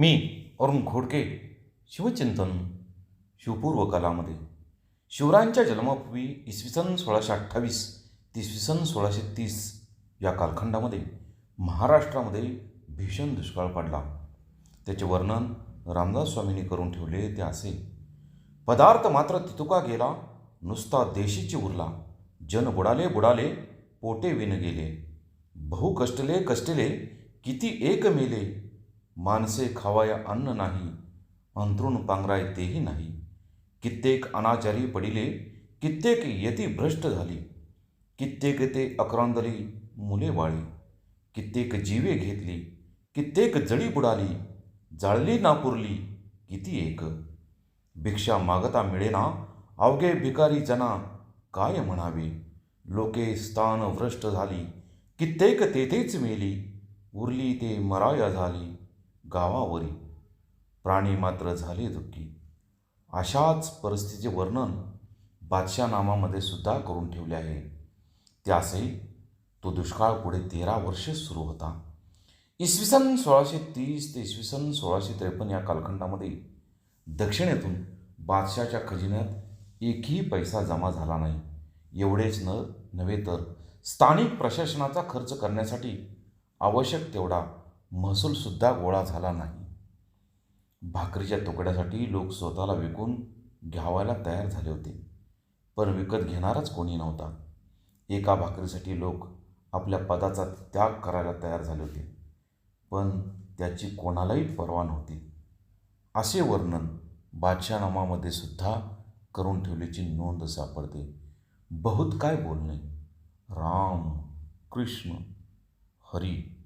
मी अरुण घोडके शिवचिंतन शिवपूर्व कलामध्ये. शिवरायांच्या जन्मापूर्वी इसवी सन सोळाशे अठ्ठावीस ते इसवी सन सोळाशे तीस या कालखंडामध्ये महाराष्ट्रामध्ये भीषण दुष्काळ पडला. त्याचे वर्णन रामदास स्वामींनी करून ठेवले ते असे. पदार्थ मात्र तितुका गेला नुसता देशीची उरला. जन बुडाले बुडाले पोटे विन गेले. बहु कष्टले कष्टले किती एक मेले. माणसे खावाया अन्न नाही अंथरूण पांघराय तेही नाही. कित्येक अनाचारी पडिले कित्येक यती भ्रष्ट झाली. कित्येक ते अक्रांदली मुले बाळी कित्येक जीवे घेतली कित्येक जळी बुडाली. जाळली ना पुरली किती एक. भिक्षा मागता मिळेना अवघे भिकारी जना काय म्हणावे. लोके स्थान भ्रष्ट झाली कित्येक तेथेच मेली उरली ते मराया झाली. गावावरी प्राणी मात्र झाले दुःखी. अशाच परिस्थितीचे वर्णन बादशाह नामामध्ये सुद्धा करून ठेवले आहे. त्यासही तो दुष्काळ पुढे तेरा वर्षे सुरू होता. इसवी सन सोळाशे तीस ते इसवी सन सोळाशे त्रेपन्न या कालखंडामध्ये दक्षिणेतून बादशाच्या खजिन्यात एकही पैसा जमा झाला नाही. एवढेच न नव्हे तर स्थानिक प्रशासनाचा खर्च करण्यासाठी आवश्यक तेवढा महसूलसुद्धा गोळा झाला नाही. भाकरीच्या तुकड्यासाठी लोक स्वतःला विकून घ्यावायला तयार झाले होते पण विकत घेणारच कोणी नव्हता. एका भाकरीसाठी लोक आपल्या पदाचा त्याग करायला तयार झाले होते पण त्याची कोणालाही पर्वा नव्हती. असे वर्णन बादशाहनामामध्ये सुद्धा करून ठेवल्याची नोंद सापडते. बहुत काय बोलणे? राम कृष्ण हरी